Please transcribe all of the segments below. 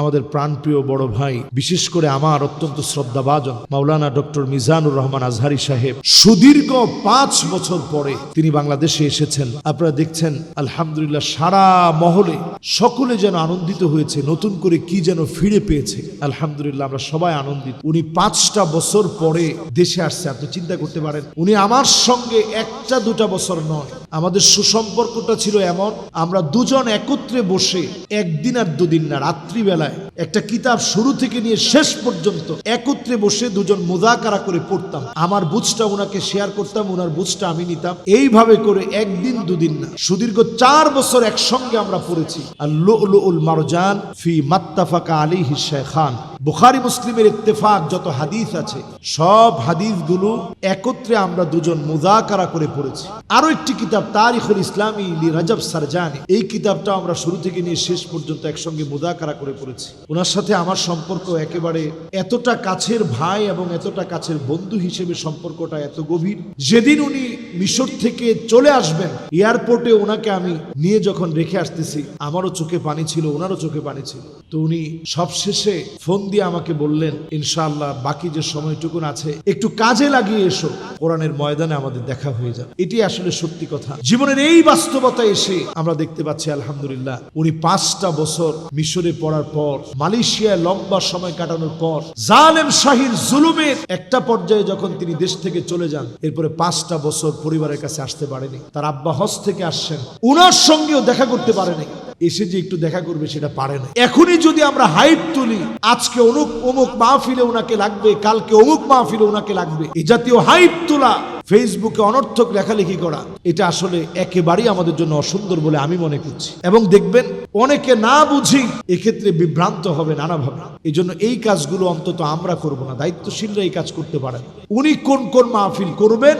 আমাদের প্রাণপ্রিয় বড় ভাই, বিশেষ করে আমার অত্যন্ত শ্রদ্ধাভাজন মাওলানা ডক্টর মিজানুর রহমান আজহারি সাহেব। সুদীর্ঘ পাঁচ বছর পরে তিনি বাংলাদেশে এসেছেন। আপনারা দেখছেন, আলহামদুলিল্লাহ সারা মহলে সকলে যেন আনন্দিত হয়েছে, নতুন করে কি যেন ফিরে পেয়েছে। আলহামদুলিল্লাহ আমরা সবাই আনন্দিত। উনি পাঁচটা বছর পরে দেশে আসছে, আপনি চিন্তা করতে পারেন, উনি আমার সঙ্গে একটা দুটা বছর নয় আমাদের সুসম্পর্কটা ছিল এমন, আমরা দুজন একত্রে বসে একদিন আর দুদিন না, রাত্রিবেলায় একটা কিতাব শুরু থেকে নিয়ে শেষ পর্যন্ত একত্রে বসে দুজন মোজাকারা করে পড়তাম। আমার বুঝটা ওনাকে শেয়ার করতাম ওনার বুঝটা আমি নিতাম। এইভাবে করে একদিন দুদিন না, সুদীর্ঘ চার বছর একসঙ্গে আমরা পড়েছি। আর লুল মারজান ফি মাত্তাফাকা আলী হিসায় খান বুখারি মুসলিমের ইত্তেফাক যত হাদিস আছে, সব হাদিসগুলো একত্রে আমরা দুজন মুজাকারা করে পড়েছি। আরও একটি কিতাব, তারিখুল ইসলামী লি রাজব সারজানি। এই কিতাবটা আমরা শুরু থেকে নিয়ে শেষ পর্যন্ত একসঙ্গে মুজাকারা করে পড়েছি। ওনার সাথে আমার সম্পর্ক একেবারে এতটা কাছের ভাই এবং এতটা কাছের বন্ধু হিসেবে সম্পর্কটা এত গভীর। যেদিন উনি মিশর থেকে চলে আসবেন, এয়ারপোর্টে ওনাকে আমি নিয়ে যখন রেখে আসতেছি, আমারও চোখে পানি ছিল, ওনারও চোখে পানি ছিল। তো উনি সবশেষে ফোন দিয়ে আমাকে বললেন, ইনশাআল্লাহ, বাকি যে সময়টুকুন আছে, একটু কাজে লাগিয়ে এসো। কোরআনের ময়দানে আমাদের দেখা হয়ে যাবে। এটি আসলে সত্যি কথা। জীবনের এই বাস্তবতা এসে আমরা দেখতে পাচ্ছি, আলহামদুলিল্লাহ, উনি পাঁচটা বছর মিশরে পড়ার পর, মালয়েশিয়ায় লম্বা সময় কাটানোর পর, জালেম শাহির জুলুমের একটা পর্যায়ে যখন তিনি দেশ থেকে চলে যান, এরপরে পাঁচটা বছর পরিবারের কাছে আসতে পারেনি। তার আব্বা হজ থেকে আসছেন। উনার সঙ্গেও দেখা করতে পারেনি। এসে যে একটু দেখা করবে সেটা পারে না। এখনই যদি আমরা হাইট তুলি, আজকে অমুক অমুক মাহফিলে ওনাকে লাগবে, কালকে অমুক মাহফিলে ওনাকে লাগবে। এই জাতীয় হাইট তোলা, ফেসবুকে অনর্থক লেখালেখি করা, এটা আসলে একেবারেই আমাদের জন্য অসুন্দর বলে আমি মনে করছি। এবং দেখবেন, অনেকে না বুঝি এক্ষেত্রে বিভ্রান্ত হবে নানাভাবে। এই জন্য এই কাজগুলো অন্তত আমরা করব না, দায়িত্বশীলরা এই কাজ করতে পারেন। উনি কোন কোন মাহফিল করবেন,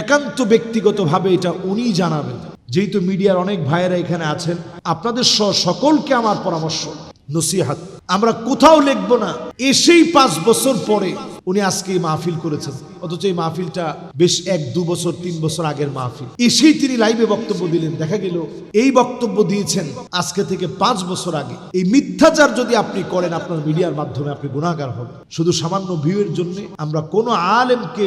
একান্ত ব্যক্তিগতভাবে এটা উনি জানাবেন। যেহেতু মিডিয়ার অনেক ভাইয়েরা এখানে আছেন, আপনাদের সহ সকলকে আমার পরামর্শ, নসিহাত। আমরা কোথাও লিখব না। এসেই পাঁচ বছর পরে উনি আজকে মাহফিল করেছেন। অথচ এই মাহফিলটা বেশ এক, দু বছর, তিন বছর আগের মাহফিল। এসেই তিনি লাইভে বক্তব্য দিলেন। দেখা গেল, এই বক্তব্য দিয়েছেন আজকে থেকে পাঁচ বছর আগে। এই মিথ্যাচার যদি আপনি করেন, আপনার মিডিয়ার মাধ্যমে আপনি গুণাগার হবেন। শুধু সামান্য ভিউয়ের জন্য আমরা কোনো আলেমকে,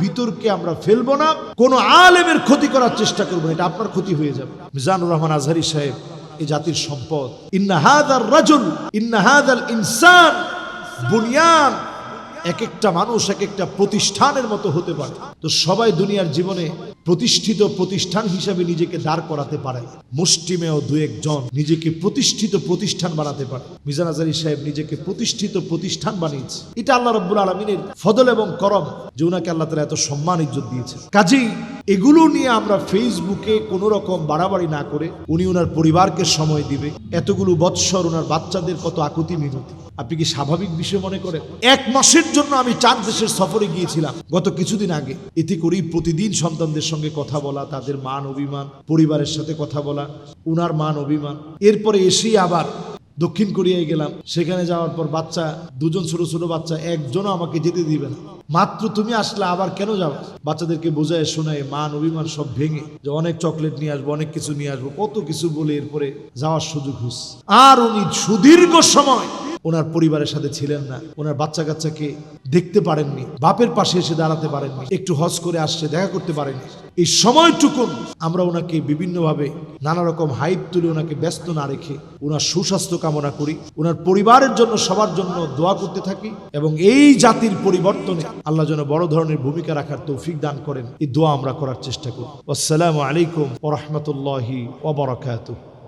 বিতর্কে আমরা ফেলব না, কোনো আলেমের ক্ষতি করার চেষ্টা করব এটা আপনার ক্ষতি হয়ে যাবে। মিজানুর রহমান আজহারি সাহেব এই জাতির সম্পদ। ইন্না হাদার রাজুল, ইন্না হাদাল ইনসান, বুনিয়ান এক একটা মানুষ এক একটা প্রতিষ্ঠানের মতো হতে পারে। তো সবাই দুনিয়ার জীবনে প্রতিষ্ঠিত প্রতিষ্ঠান হিসাবে নিজেকে দাঁড় করাতে পারে। মুষ্টিমেয় দু একজন নিজেকে প্রতিষ্ঠিত প্রতিষ্ঠান বানাতে পারে। মিজান আজারি সাহেব নিজেকে প্রতিষ্ঠিত প্রতিষ্ঠান বানিয়েছে। এটা আল্লাহ রব্বুল আলমিনের ফদল এবং করম যে ওনাকে আল্লাহ তালা এত সম্মান ইজ্জত দিয়েছে কাজেই এগুলো নিয়ে আমরা ফেসবুকে কোনো রকম বাড়াবাড়ি না করে উনি ওনার পরিবারকে সময় দিবে। এতগুলো বৎসর ওনার বাচ্চাদের কত আকুতি মিনতি। আপনি কি স্বাভাবিক বিষয় মনে করেন? এক মাসের জন্য আমি চার দেশের সফরে গিয়েছিলাম। গত কিছুদিন আগে। এতে করেই প্রতিদিন সন্তানদের সঙ্গে কথা বলা, তাদের মান অভিমান, পরিবারের সাথে কথা বলা, উনার মান অভিমান। এরপরে এসেই আবার দক্ষিণ কোরিয়ায় গেলাম। সেখানে যাওয়ার পর বাচ্চা, দুজন ছোট ছোট বাচ্চা, একজনও আমাকে যেতে দিবে না। মাত্র তুমি আসলে আবার কেন যাও বাচ্চাদেরকে বোঝায় শোনায়, মান, অভিমান সব ভেঙে যে অনেক চকলেট নিয়ে আসব, অনেক কিছু নিয়ে আসব, কত কিছু বলে এরপরে যাওয়ার সুযোগ হুস আর উনি সুদীর্ঘ সময় ওনার পরিবারের সাথে ছিলেন না। ওনার বাচ্চা কাচ্চাকে দেখতে পারেননি, বাপের পাশে এসে দাঁড়াতে পারেননি, একটু হজ করে আসছে, দেখা করতে পারেননি। এই সময়টুকুন আমরা ওনাকে বিভিন্নভাবে নানা রকম হাইপ তুলে ওনাকে ব্যস্ত না রেখে ওনার সুস্বাস্থ্য কামনা করি। ওনার পরিবারের জন্য, সবার জন্য দোয়া করতে থাকি এবং এই জাতির পরিবর্তনে আল্লাহ যেন বড় ধরনের ভূমিকা রাখার তৌফিক দান করেন। এই দোয়া আমরা করার চেষ্টা করি। আসসালামু আলাইকুম ওরহমতুল্লাহি ওবরাকাতুহ